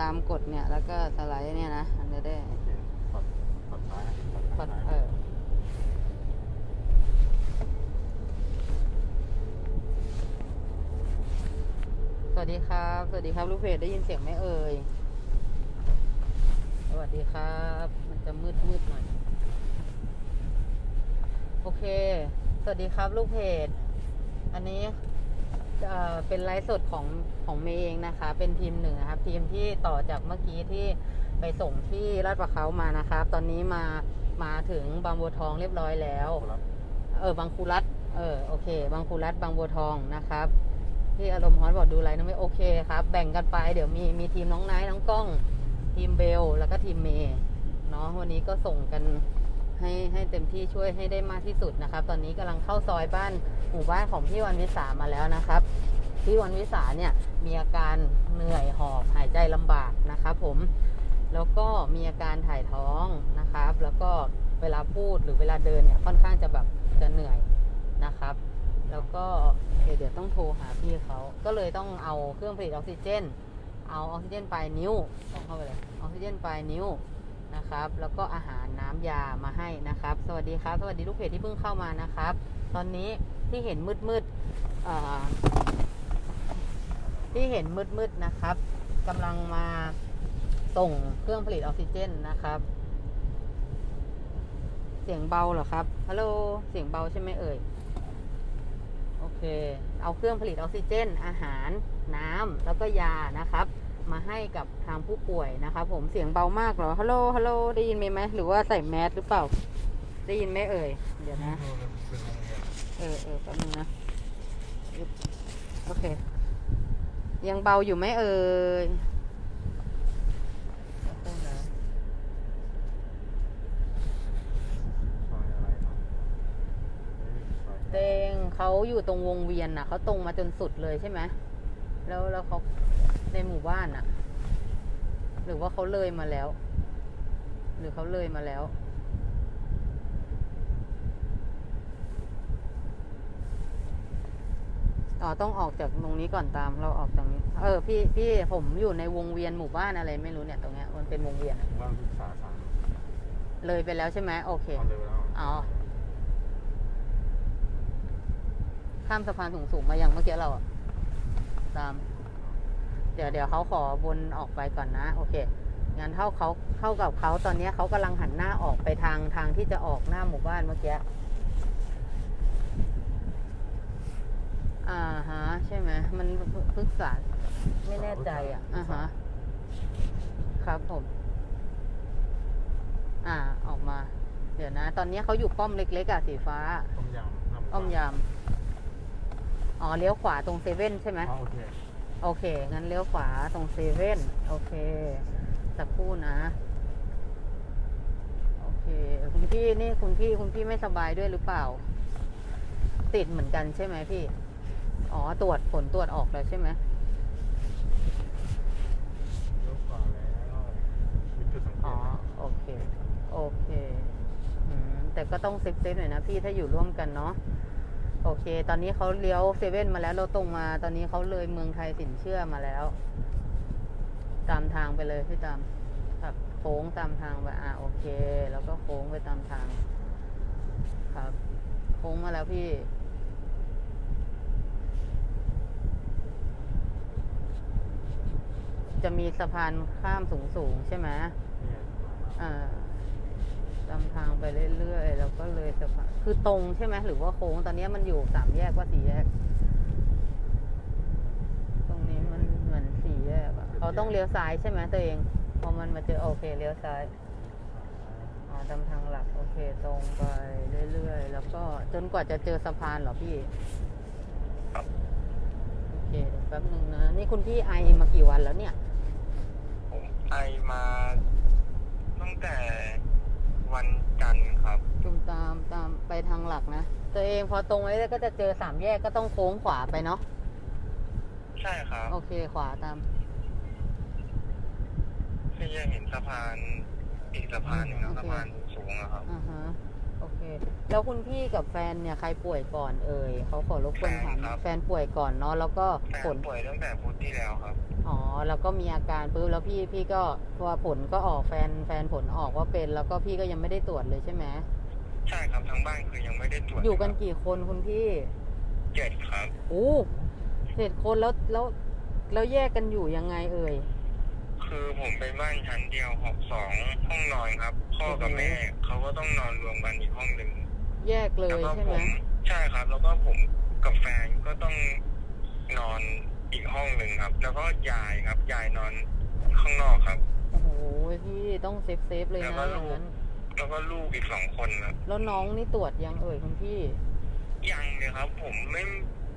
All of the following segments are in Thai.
ตามกฎเนี่ย แล้วก็สไลด์เนี่ยนะมันจะได้โอเคกดกดซ้ายกดกดซ้ายเออสวัสดีครับ สวัสดีครับ ลูกเพจได้ยินเสียงไหมเอ่ย สวัสดีครับ มันจะมืดมืดหน่อย โอเค สวัสดีครับ ลูกเพจ อันนี้ เอ่อเป็นไลฟ์สดของของเมย์เองนะคะ เป็นทีมหนึ่งนะครับทีมที่ต่อจากเมื่อกี้ที่ไปส่งที่ลาดประเขามานะครับ ตอนนี้มามาถึงบางบัวทองเรียบร้อยแล้วกดรับเออบางคูรัตเออโอเค บางคูรัตบางบัวทองนะครับที่อารมณ์ฮอนบอกดูอะไรนะไม่โอเคครับแบ่งกันไปเดี๋ยวมีมีทีมน้องไนท์น้องกล้อง ทีมเบลแล้วก็ทีมเมย์เนาะวันนี้ก็ส่งกัน ให้ให้เต็มที่ช่วยให้ได้มากที่สุดนะครับ ตอนนี้กำลังเข้าซอยบ้านหมู่บ้านของพี่วันวิสามาแล้วนะครับพี่วันวิสาเนี่ยมีอาการเหนื่อยหอบหายใจลำบากนะครับผมแล้วก็มีอาการถ่ายท้องนะครับ แล้วก็เวลาพูดหรือเวลาเดินเนี่ยค่อนข้างจะแบบจะเหนื่อยนะครับ แล้วก็เดี๋ยวต้องโทรหาพี่เขาก็เลยต้องเอาเครื่องผลิตออกซิเจน เอาออกซิเจนปลายนิ้วส่งเข้าไปเลยออกซิเจนปลายนิ้ว นะครับ แล้วก็อาหารน้ำยามาให้นะครับ สวัสดีครับ สวัสดีลูกเพจที่เพิ่งเข้ามานะครับ ตอนนี้ที่เห็นมืดมืดที่เห็นมืดมืดนะครับกำลังมาส่งเครื่องผลิตออกซิเจนนะครับ เสียงเบาเหรอครับฮัลโหลเสียงเบาใช่ไหมเอ่ยโอเค เอาเครื่องผลิตออกซิเจน อาหารน้ำแล้วก็ยานะครับ มาให้กับทางผู้ป่วยนะครับผมเสียงเบามากเหรอฮัลโหลฮัลโหลได้ยินไหมไหมหรือว่าใส่แมสหรือเปล่า ได้ยินไหมเอ่ยเดี๋ยวนะ เออเออแป๊บนึงนะโอเค ยังเบาอยู่ไหมเอ่ยสักครู่นะซออเนาะเอ้ยซอยเตงเขาอยู่ตรงวงเวียนน่ะเขาตรงมาจนสุดเลยใช่ไหมแล้วแล้วเขา ในหมู่บ้านน่ะหรือว่าเขาเลยมาแล้ว หรือเขาเลยมาแล้ว อ๋อต้องออกจากตรงนี้ก่อนตามเราออกตรงนี้ เออพี่พี่ผมอยู่ในวงเวียนหมู่บ้านอะไรไม่รู้เนี่ยตรงเนี้ยมันเป็นวงเวียนอะว่างศึกษาสามเลยไปแล้วใช่ไหมโอเคเอาเลยไปแล้วอ๋อข้ามสะพานสูงๆมาอย่างเมื่อกี้เราอะตามเดี๋ยวเดี๋ยวเขาขอวนออกไปก่อนนะ โอเคงั้นเท่าเขาเท่ากับเขาตอนนี้เขากำลังหันหน้าออกไปทางทางที่จะออกหน้าหมู่บ้านเมื่อกี้อ่าฮะใช่ไหมมันปรึกษาไม่แน่ใจอะอ่าฮะครับผม อ่าออกมา เดี๋ยวนะ ตอนนี้เขาอยู่ป้อมเล็กๆอะสีฟ้าต้มยำน้ำอ้อมยำอ๋อเลี้ยวขวาตรงเซเว่นใช่ไหมอ๋อโอเค โอเค งั้นเลี้ยวขวาตรงเซเว่นโอเค สักครู่นะ โอเค คุณพี่นี่คุณพี่คุณพี่ไม่สบายด้วยหรือเปล่า ติดเหมือนกันใช่ไหมพี่ อ๋อ ตรวจผลตรวจออกแล้วใช่ไหมเลี้ยวขวาแล้วมีจุดสังเกอ๋อตไหมโอเค โอเคอืมแต่ก็ต้องเซฟเซฟหน่อยนะพี่ถ้าอยู่ร่วมกันเนาะ โอเค ตอนนี้เขาเลี้ยวเซเว่นมาแล้วเราตรงมา ตอนนี้เขาเลยเมืองไทยสินเชื่อมาแล้ว ตามทางไปเลยพี่ตามครับโค้งตามทางไปอ่าโอเค แล้วก็โค้งไปตามทาง ครับ โค้งมาแล้วพี่จะมีสะพานข้ามสูงๆใช่ไหมเนี่ยอ่าตามทางไปเรื่อยๆ แล้วก็เลยสะพาน คือตรงใช่ไหมหรือว่าโค้งตอนนี้มันอยู่สามแยกว่าสี่แยก ตรงนี้มันเหมือนสี่แยกอะเขาต้องเลี้ยวซ้ายใช่ไหมตัวเองพอมันมาเจอโอเคเลี้ยวซ้ายอ๋อตามทางหลัก โอเค ตรงไปเรื่อยๆแล้วก็จนกว่าจะเจอสะพานเหรอพี่โอเคเดี๋ยวแป๊บนึงนะนี่คุณพี่ไอมากี่วันแล้วเนี่ย ผมไอมาตั้งแต่ วันจันทร์ครับ จุมตามตามไปทางหลักนะ ตัวเองพอตรงไว้ก็จะเจอสามแยกก็ต้องโค้งขวาไปเนาะ ใช่ครับโอเคขวาตาม ที่จะเห็นสะพานอีกสะพานหนึ่งนะโอเคสะพานสูงอะครับ อ่าฮะ โอเค แล้วคุณพี่กับแฟนเนี่ยใครป่วยก่อนเอ่ยเขาขอรบกวนถามแฟนครับ แฟนป่วยก่อนเนาะแล้วก็แฟผนลป่วยตั้งแต่พุธที่แล้วครับ อ๋อแล้วก็มีอาการปุ๊บแล้วพี่พี่ก็พอผลก็ออกแฟนแฟนผลออกว่าเป็น แล้วก็พี่ก็ยังไม่ได้ตรวจเลยใช่ไหมใช่ครับทั้งบ้านคือยังไม่ได้ตรวจอยู่กันครับกี่คนคุณพี่ เจ็ดครับโอ้เจ็ดคนแล้วแล้วแล้วแยกกันอยู่ยังไงเอ่ย คือผมเป็นบ้านชั้นเดียวหกสองห้องนอนครับ พ่อกับแม่เขาก็ต้องนอนรวมกันอีกห้องหนึ่งแยกเลแล้วยก็ใช่ผไหมมใช่ครับ แล้วก็ผมกับแฟนก็ต้องนอนอีกห้องหนึ่งครับ แล้วก็ยายครับ ยายนอนข้างนอกครับ โอ้โหพี่ต้องเซฟเซฟเลยแล้วนะก็อลูย่างก นั้นแล้วก็ลูกอีกสองคนครับ แล้วน้องนี่ตรวจยังเอ่ยคุณพี่ ยังเลยครับ ผมไม่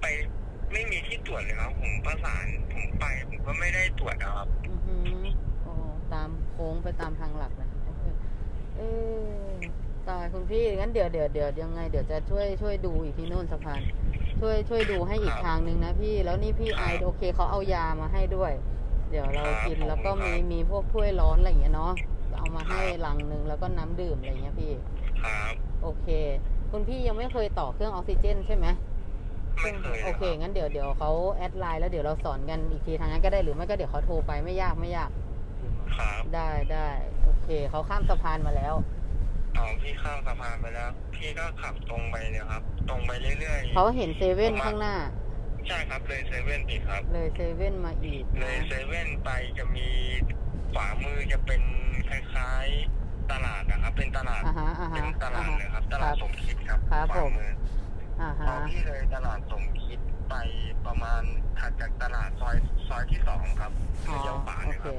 ไป ไม่มีที่ตรวจเลยครับ ผมประสานผมไป ผมก็ไม่ได้ตรวจนะครับ อือหือโอ้ตามโค้งไปตามทางหลักนะโอเคเอ๊ะตายคุณพี่งั้นเดี๋ยวเดี๋ยวเดี๋ยวยังไงเดี๋ยวจะช่วยช่วยดูอีกที่โน่นสะพาน ช่วยช่วยดูให้อีกครับทางหนึ่งนะพี่แล้วนี่พี่ไอครับโอเคเขาเอายามาให้ด้วย เดี๋ยวเราครับกินผมแล้วก็มีครับมีพวกถ้วยร้อนอะไรอย่างเงี้ยเนาะเอามาให้ครับลังหนึ่งแล้วก็น้ำดื่มอะไรอย่างเงี้ยพี่ ครับ โอเค คุณพี่ยังไม่เคยต่อเครื่องออกซิเจนใช่ไหม ไม่เคยโอเครับงั้นเดี๋ยวเดี๋ยวเขาแอดไลน์แล้วเดี๋ยวเราสอนกันอีกทีทางนั้นก็ได้หรือไม่ก็เดี๋ยวเขาโทรไปไม่ยากไม่ยาก ครับได้ได้โอเคเขาข้ามสะพานมาแล้วเอาพี่ข้ามสะพานไปแล้ว พี่ก็ขับตรงไปเลยครับ ตรงไปเรื่อยๆเขาเห็นเซเว่นข้างหน้า ใช่ครับเลยเซเว่นอีกครับ เลยเซเว่นมาอีกเลนะยเซเว่นไปจะมีขวามือจะเป็นคล้ายๆตลาดนะครับ เป็นตลาดอ่าฮะอ่าเป็ฮะนตลาอ่าดฮะเลยครับตคลารัดบสมคิดครับครับขวาผมมื ออ่าพอฮะพี่เลยตลาดสมคิดไปประมาณถัดจากตลาดซอยซอยที่สองครับอ๋อเลี้ยวขวาโอเลยเคครับ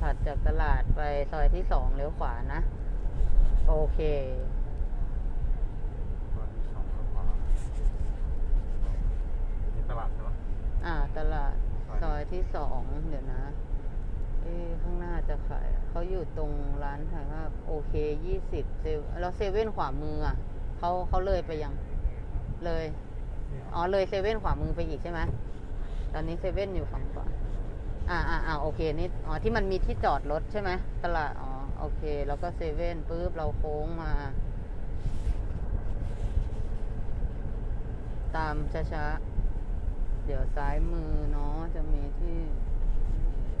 ถัดจากตลาดไปซอยที่สองเลี้ยวขวานะ โอเค ตอนที่สองแล้วขวานี่ตลาดใช่ปะอ่า ตลาดซอยที่สองเดี๋ยวนะ เอ๊ะข้างหน้าจะขายเขาอยู่ตรงร้านถ่ายภาพโอเคยี่สิบเซแล้วเซเว่นขวามืออะเขาเขาเลยไปยัง เลยนี่อ๋อเลยเซเว่นขวามือไปอีกใช่ไหมตอนนี้เซเว่นอยู่ฝั่งขวาอ่าอ่าอ่าโอเคนี่อ๋อที่มันมีที่จอดรถใช่ไหมตลาดอ๋อโอเค แล้วก็เซเว่นปุ๊บเราโค้งมา ตามช้าๆเดี๋ยวซ้ายมือเนาะจะมีที่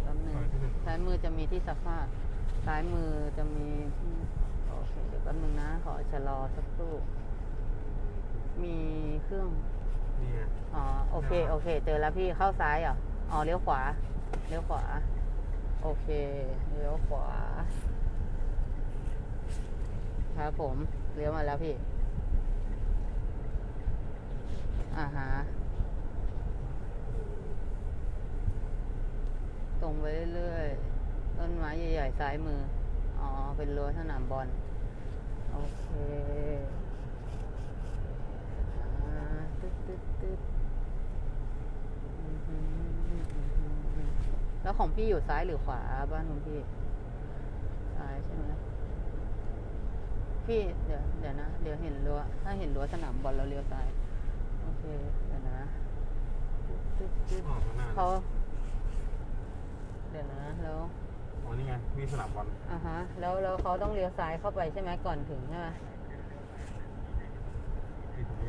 แป๊บนึงซอยที่หนึ่งซ้ายมือจะมีที่ซักผ้าซ้ายมือจะมีที่โอเคเดี๋ยวแป๊บนึงนะ ขอชะลอสักครู่ มีเครื่องนี่ไงอ๋อ โอเคโอเค เจอแล้วพี่เข้าซ้ายเหรอ อ๋อ เลี้ยวขวา เลี้ยวขวา โอเค เลี้ยวขวา ครับผม เลี้ยวมาแล้วพี่ อ่าฮะ ตรงไปเรื่อยๆ ต้นไม้ใหญ่ๆ ซ้ายมือ อ๋อ เป็นรั้วสนามบอล โอเค อ่า ตึ๊ดตึ๊ดแล้วของพี่อยู่ซ้ายหรือขวาบ้านของพี่ ซ้ายใช่ไหมพี่เดี๋ยวเดี๋ยวนะ เดี๋ยวเห็นรั้วถ้าเห็นรั้วสนามบอลเราเลี้ยวซ้าย โอเคเดี๋ยวนะเขาเดี๋ยวนะแล้วอ๋อนี่ไงมีสนามบอลอ่าฮะ แล้วแล้วเขาต้องเลี้ยวซ้ายเข้าไปใช่ไหมก่อนถึงใช่ไหม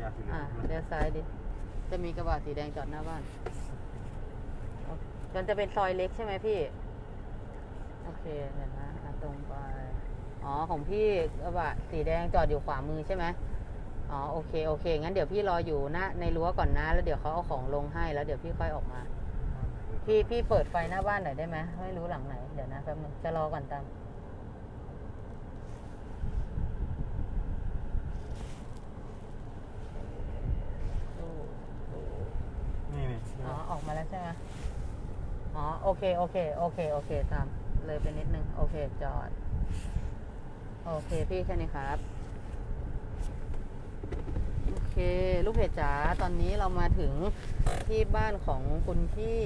ยาสีเหลืออะงใช่ไหมเลี้ยวซ้ายดิ จะมีกระบะสีแดงจอดหน้าบ้านมันจะเป็นซอยเล็กใช่ไหมพี่ โอเคเดี๋ยวนะอะตรงไป อ๋อ ของพี่กระบะสีแดงจอดอยู่ขวามือใช่ไหมอ๋อ โอเค โอเค งั้นเดี๋ยวพี่รออยู่หน้าในรั้วก่อนนะ แล้วเดี๋ยวเขาเอาของลงให้ แล้วเดี๋ยวพี่ค่อยออกมา พี่ พี่เปิดไฟหน้าบ้านหน่อยได้ไหมไม่รู้หลังไหน เดี๋ยวนะแป๊บนึงจะรอก่อนตาม นี่นี่ ออกมาแล้วใช่ไหมอ๋อ โอเค โอเค โอเค โอเคตามเลยไปนิดนึง โอเค จอด โอเค พี่แค่นี้ครับ โอเค ลูกเพจจ๋า ตอนนี้เรามาถึงที่บ้านของคุณพี่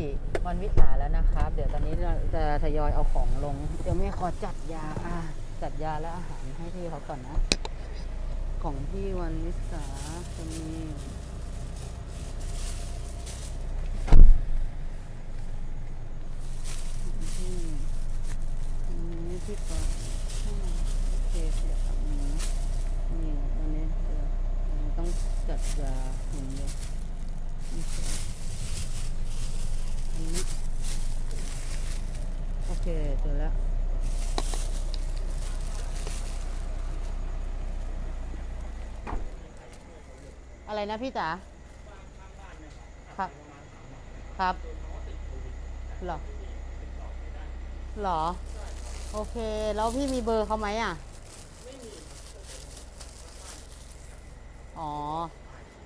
วันวิสาแล้วนะครับ เดี๋ยวตอนนี้เราจะทยอยเอาของลง เดี๋ยวแม่ขอจัดยาอะจัดยาและอาหารให้พี่เขาก่อนนะ ของพี่วันวิสาจะมี อืมอันนี้ที่ก่อนอืมโอเคเดี๋ยวอันนี้นี่อันนี้เดี๋ยวอันนี้ต้องจัดยาอย่างเดียวโอเคอันนี้ เจอแล้วอะไรนะพี่จ๋าครับ ครับหรอหรอ โอเค แล้วพี่มีเบอร์เขาไหมอะ อ๋อ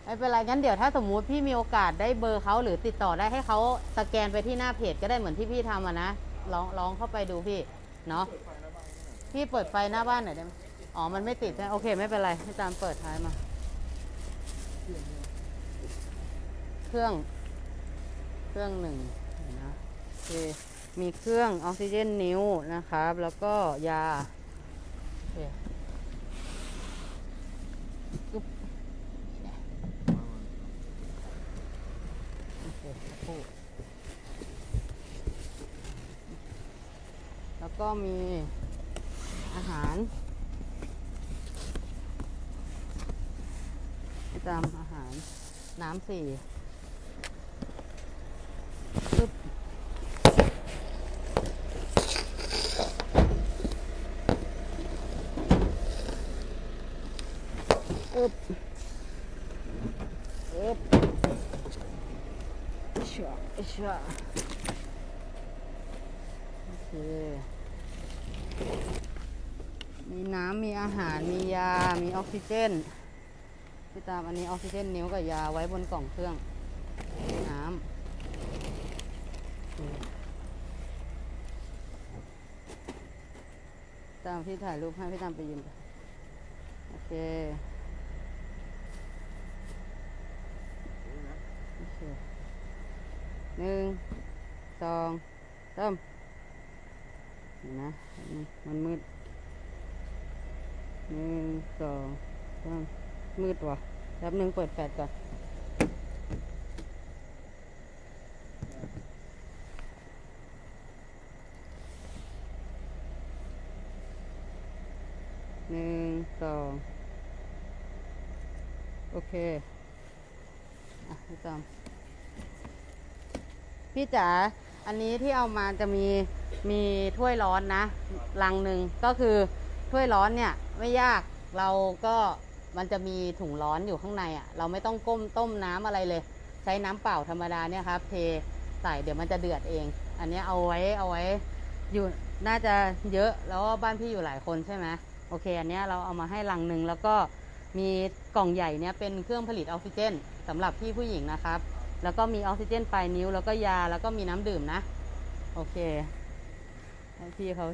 ไม่เป็นไร งั้นเดี๋ยวถ้าสมมุติพี่มีโอกาสได้เบอร์เขาหรือติดต่อได้ให้เขาสแกนไปที่หน้าเพจก็ได้เหมือนที่พี่ทำอะนะ ลองลองเข้าไปดูพี่เนาะพี่เปิดไฟหน้าบ้านหน่อยได้ไหมอ๋อ มันไม่ติดใช่ไหมโอเค ไม่เป็นไรให้ตามเปิดท้ายมา เครื่อง เครื่องหนึ่งเดี๋ยวนะโอเคมีเครื่องออกซิเจนนิ้วนะครับ แล้วก็ยาโอเคอึ๊บเนี่ยโอเคสักครู่ แล้วก็มีอาหารตามอาหารน้ำสี่ปึ๊บอึบอึบชะชะโอเค มีน้ำ มีอาหาร มียา มีออกซิเจนพี่ตามอันนี้ออกซิเจนนิ้วกับยาไว้บนกล่องเครื่อง น้ำตามพี่ถ่ายรูปให้พี่ตามไปยืนโอเคโอเคหนึ่งสองสามเห็นนะมันมืด หนึ่งสองสามมืดว่ะแป๊บหนึ่งเปิดแฟลชก่อนหนึ่งสองโอเค อะพี่จอมพี่จ๋าอันนี้ที่เอามาจะมีมีถ้วยร้อนนะลังหนึ่งก็คือถ้วยร้อนเนี่ย ไม่ยากเราก็มันจะมีถุงร้อนอยู่ข้างในอะ่ะ เราไม่ต้องก้มต้มน้ำอะไรเลย ใช้น้ำเปล่าธรรมดาเนี่ยครับ เทใส่เดี๋ยวมันจะเดือดเอง อันนี้เอาไว้เอาไว้อยู่น่าจะเยอะแล้วบ้านพี่อยู่หลายคนใช่ไหมโอเค อันนี้เราเอามาให้ลังหนึ่งแล้วก็มีกล่องใหญ่เนี่ยเป็นเครื่องผลิตออกซิเจนสำหรับพี่ผู้หญิงนะครับ แล้วก็มีออกซิเจนปลายนิ้ว แล้วก็ยาแล้วก็มีน้ำดื่มนะ โอเคพี่เขา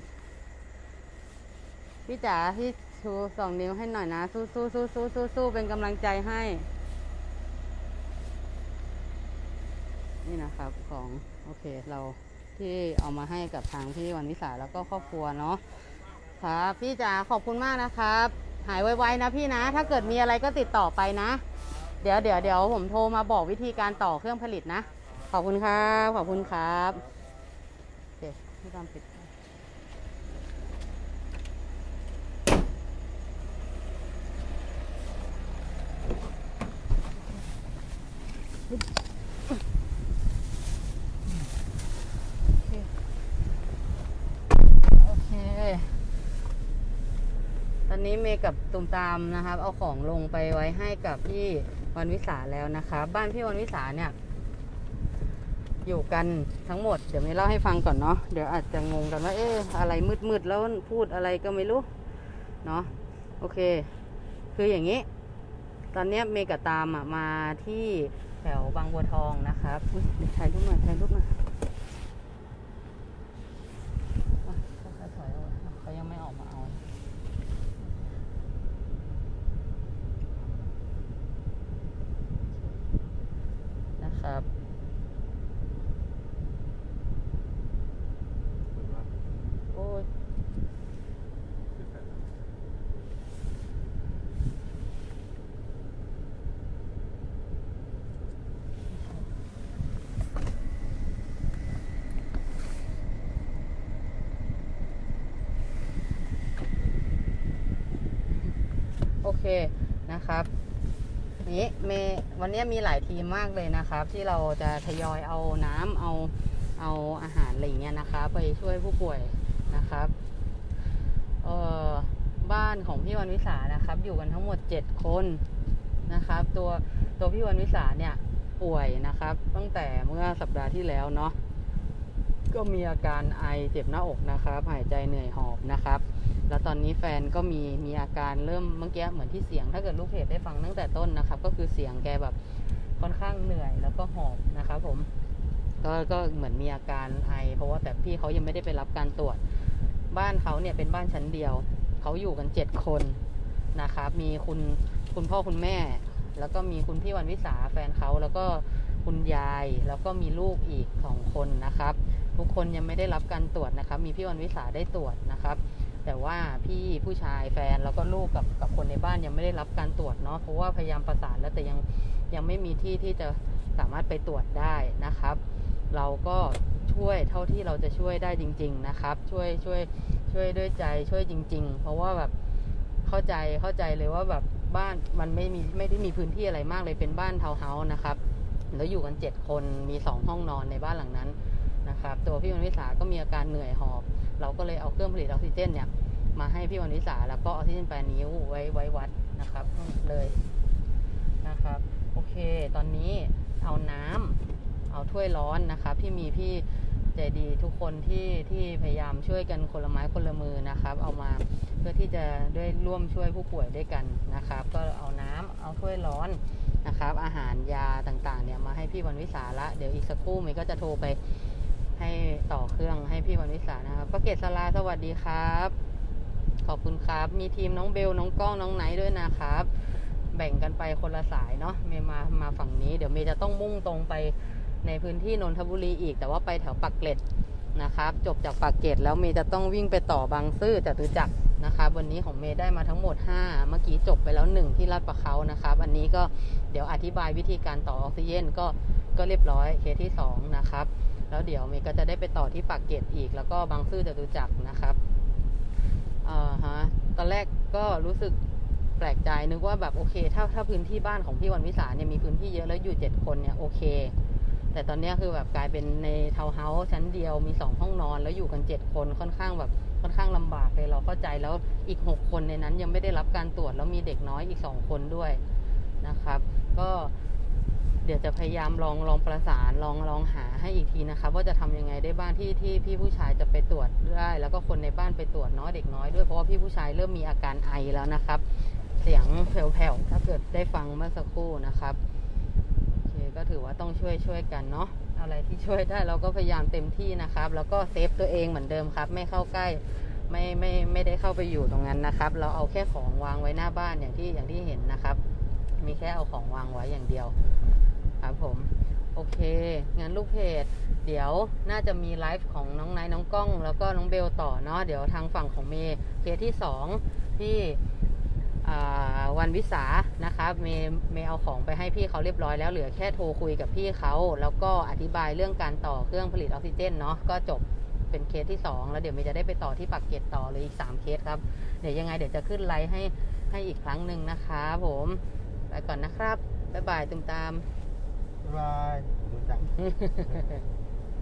พี่จ๋าพี่ ชูสองนิ้วให้หน่อยนะ สู้สู้สู้สู้สู้สู้เป็นกำลังใจให้ นี่นะครับของ โอเคเราที่เอามาให้กับทางพี่วันวิสาแล้วก็ครอบครัวเนาะครับพี่จ๋าขอบคุณมากนะครับ หายไวๆนะพี่นะ ถ้าเกิดมีอะไรก็ติดต่อไปนะ เดี๋ยวเดี๋ยวเดี๋ยวผมโทรมาบอกวิธีการต่อเครื่องผลิตนะ ขอบคุณครับ ขอบคุณครับโอเคพี่ตามปิด โอเค ตอนนี้เมย์กับตุมตามนะครับ เอาของลงไปไว้ให้กับพี่วันวิสาแล้วนะคะบ้านพี่วันวิสาเนี่ย อยู่กันทั้งหมด เดี๋ยวเมย์เล่าให้ฟังก่อนเนาะเดี๋ยวอาจจะงงกันว่าเอ๊ะอะไรมืดๆแล้วพูดอะไรก็ไม่รู้เนาะโอเค คืออย่างนี้ ตอนเนี้ยเมย์กับตามอะมาที่ แถวบางบัวทองนะครับถ่ายรูปหน่อยถ่ายรูปหน่อย อะค่อยๆถอยออกมาเขายังไม่ออกมาเอา นะครับ เปิดว่า โอ้ย ปิดแฟลชแล้ว โอเคนะครับนี้เมวันนี้มีหลายทีมมากเลยนะครับ ที่เราจะทยอยเอาน้ำเอาเอาอาหารอะไรอย่างเงี้ยนะคะไปช่วยผู้ป่วยนะครับเอ่อบ้านของพี่วันวิสานะครับ อยู่กันทั้งหมด 7 คนนะครับ ตัวตัวพี่วันวิสาเนี่ยป่วยนะครับ ตั้งแต่เมื่อสัปดาห์ที่แล้วเนาะ ก็มีอาการไอเจ็บหน้าอกนะครับหายใจเหนื่อยหอบนะครับ แล้วตอนนี้แฟนก็มีมีอาการเริ่มเมื่อกี้เหมือนที่เสียง ถ้าเกิดลูกเพจได้ฟังตั้งแต่ต้นนะครับ ก็คือเสียงแกแบบค่อนข้างเหนื่อยแล้วก็หอบนะครับผมก็ก็เหมือนมีอาการไอเพราะว่าแต่พี่เขายังไม่ได้ไปรับการตรวจ บ้านเขาเนี่ยเป็นบ้านชั้นเดียวเขาอยู่กันเจ็ดคนนะครับมีคุณคุณพ่อคุณแม่ แล้วก็มีคุณพี่วันวิสาแฟนเขาแล้วก็คุณยายแล้วก็มีลูกอีกสองคนนะครับ ทุกคนยังไม่ได้รับการตรวจนะครับ มีพี่วันวิสาได้ตรวจนะครับ แต่ว่าพี่ผู้ชายแฟนแล้วก็ลูกกับกับคนในบ้านยังไม่ได้รับการตรวจเนาะเพราะว่าพยายามประสานแล้วแต่ยังยังไม่มีที่ที่จะสามารถไปตรวจได้นะครับ เราก็ช่วยเท่าที่เราจะช่วยได้จริง ๆนะครับ ช่วยช่วยช่วยด้วยใจช่วยจริง ๆ เพราะว่าแบบเข้าใจเข้าใจเลยว่าแบบบ้านมันไม่มีไม่ได้มีพื้นที่อะไรมากเลยเป็นบ้านทาวน์เฮาส์นะครับแล้วอยู่กันเจ็ดคนมีสองห้องนอนในบ้านหลังนั้น นะครับตัวพี่วันวิสาก็มีอาการเหนื่อยหอบ เราก็เลยเอาเครื่องผลิตออกซิเจนเนี่ยมาให้พี่วันวิสาแล้วก็ออกซิเจนแปดนิ้วไว้ไว้วัดนะครับเลยนะครับโอเค ตอนนี้เอาน้ำเอาถ้วยร้อนนะครับ ที่มีพี่ใจดีทุกคนที่ที่พยายามช่วยกันคนละไม้คนละมือนะครับ เอามาเพื่อที่จะได้ร่วมช่วยผู้ป่วยด้วยกันนะครับ ก็เอาน้ำเอาถ้วยร้อนนะครับ อาหารยาต่างๆเนี่ยมาให้พี่วันวิสาละเดี๋ยวอีกสักครู่เมย์ก็จะโทรไป ให้ต่อเครื่องให้พี่วันวิสานะครับป้าเกศสลาสวัสดีครับ ขอบคุณครับ มีทีมน้องเบลน้องก้องน้องไนท์ด้วยนะครับ แบ่งกันไปคนละสายเนาะเมย์มามาฝั่งนี้ เดี๋ยวเมย์จะต้องมุ่งตรงไปในพื้นที่นนทบุรีอีก แต่ว่าไปแถวปากเกร็ดนะครับ จบจากปากเกร็ดแล้วเมย์จะต้องวิ่งไปต่อบางซื่อจตุจักรนะครับ วันนี้ของเมย์ได้มาทั้งหมด 5 เมื่อกี้จบไปแล้ว 1 ที่ลาดประเขานะครับ อันนี้ก็เดี๋ยวอธิบายวิธีการต่อออกซิเจนก็ก็เรียบร้อยเคสที่ 2 นะครับ แล้วเดี๋ยวเมย์ก็จะได้ไปต่อที่ปากเกร็ดอีก แล้วก็บางซื่อจตุจักรนะครับอ่าฮะตอนแรกก็รู้สึกแปลกใจนึกว่าแบบโอเค ถ้าถ้าพื้นที่บ้านของพี่วันวิสาเนี่ยมีพื้นที่เยอะแล้วอยู่เจ็ดคนเนี่ยโอเค แต่ตอนนี้คือแบบกลายเป็นในทาวน์เฮาส์ชั้นเดียวมีสองห้องนอน แล้วอยู่กันเจ็ดคนค่อนข้างแบบค่อนข้างลำบากเลยเราเข้าใจแล้วอีกหกคนในนั้นยังไม่ได้รับการตรวจแล้วมีเด็กน้อยอีกสองคนด้วยนะครับ ก็ เดี๋ยวจะพยายามลองลองประสานลองลองหาให้อีกทีนะครับว่าจะทำยังไงได้บ้างที่ที่พี่ผู้ชายจะไปตรวจได้แล้วก็คนในบ้านไปตรวจเนาะเด็กน้อยด้วยเพราะว่าพี่ผู้ชายเริ่มมีอาการไอแล้วนะครับ เสียงแผ่วๆถ้าเกิดได้ฟังเมื่อสักครู่นะครับโอเคก็ถือว่าต้องช่วยช่วยกันเนาะอะไรที่ช่วยได้เราก็พยายามเต็มที่นะครับ แล้วก็เซฟตัวเองเหมือนเดิมครับ ไม่เข้าใกล้ไม่ไม่ไม่ได้เข้าไปอยู่ตรงนั้นนะครับ เราเอาแค่ของวางไว้หน้าบ้านอย่างที่อย่างที่เห็นนะครับ มีแค่เอาของวางไว้อย่างเดียว ครับผม โอเค งั้นลูกเพจ เดี๋ยวน่าจะมีไลฟ์ของน้องไนท์น้องก้อง แล้วก็น้องเบลต่อเนาะเดี๋ยวทางฝั่งของเมย์เคสที่สองที่วันวิสานะครับเมย์เมย์เอาของไปให้พี่เขาเรียบร้อยแล้วเหลือแค่โทรคุยกับพี่เขา แล้วก็อธิบายเรื่องการต่อเครื่องผลิตออกซิเจนเนาะก็จบเป็นเคสที่สองแล้วเดี๋ยวเมย์จะได้ไปต่อที่ปากเกร็ดต่อเลยอีกสามเคสครับ เดี๋ยวยังไงเดี๋ยวจะขึ้นไลฟ์ให้ให้อีกครั้งหนึ่งนะคะผม ไปก่อนนะครับ บ๊ายบายตุมตาม Goodbye.